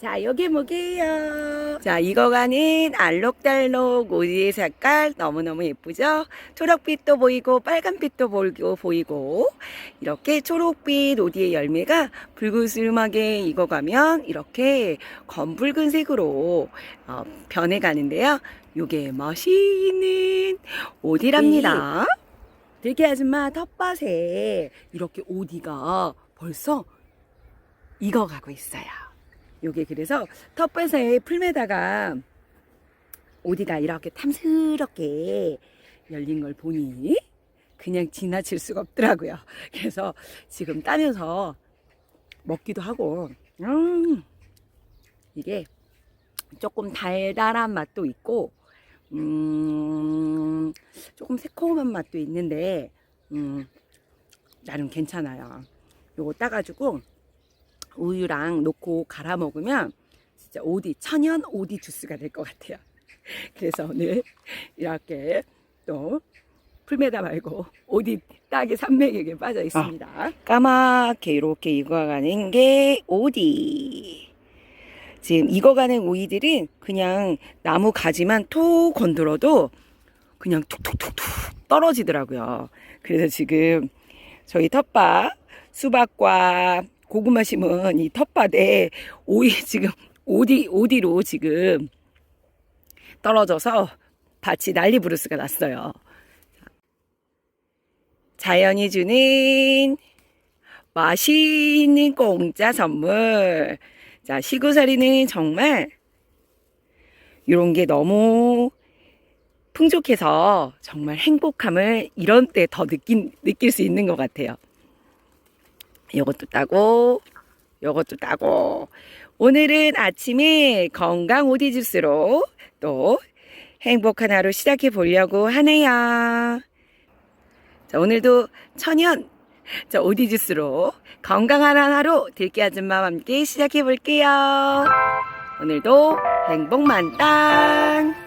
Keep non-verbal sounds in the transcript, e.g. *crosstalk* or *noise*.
자, 요게 뭐게요? 자, 이거가는 알록달록 오디의 색깔 너무너무 예쁘죠? 초록빛도 보이고 빨간빛도 보이고 보이고 이렇게 초록빛 오디의 열매가 붉은슬하게 익어가면 이렇게 검붉은색으로 어, 변해가는데요. 요게 맛있는 오디랍니다. 들깨 아줌마 텃밭에 이렇게 오디가 벌써 익어가고 있어요. 요게 그래서 텃밭에 풀매다가 오디가 이렇게 탐스럽게 열린 걸 보니 그냥 지나칠 수가 없더라고요. 그래서 지금 따면서 먹기도 하고, 음, 이게 조금 달달한 맛도 있고, 음, 조금 새콤한 맛도 있는데, 음, 나름 괜찮아요. 요거 따가지고 우유랑 넣고 갈아 먹으면 진짜 오디, 천연 오디 주스가 될 것 같아요. *laughs* 그래서 오늘 이렇게 또 풀메다 말고 오디 딱이 산맥에게 빠져 있습니다. 까맣게 이렇게 익어가는 게 오디. 지금 익어가는 오이들은 그냥 나무 가지만 톡 건드려도 그냥 툭툭툭툭 떨어지더라고요. 그래서 지금 저희 텃밭 수박과 고구마 심은 이 텃밭에 오이 지금 오디 오디로 지금 떨어져서 밭이 난리 부르스가 났어요. 자연이 주는 맛있는 공짜 선물. 자, 시구살이는 정말 이런 게 너무 풍족해서 정말 행복함을 이런 때 더 느낀, 느낄 수 있는 것 같아요. 요것도 따고, 요것도 따고. 오늘은 아침에 건강 오디 주스로 또 행복한 하루 시작해 보려고 하네요. 자, 오늘도 천연 자, 오디 주스로 건강한 하루 들깨 아줌마와 함께 시작해 볼게요. 오늘도 행복 만 땅!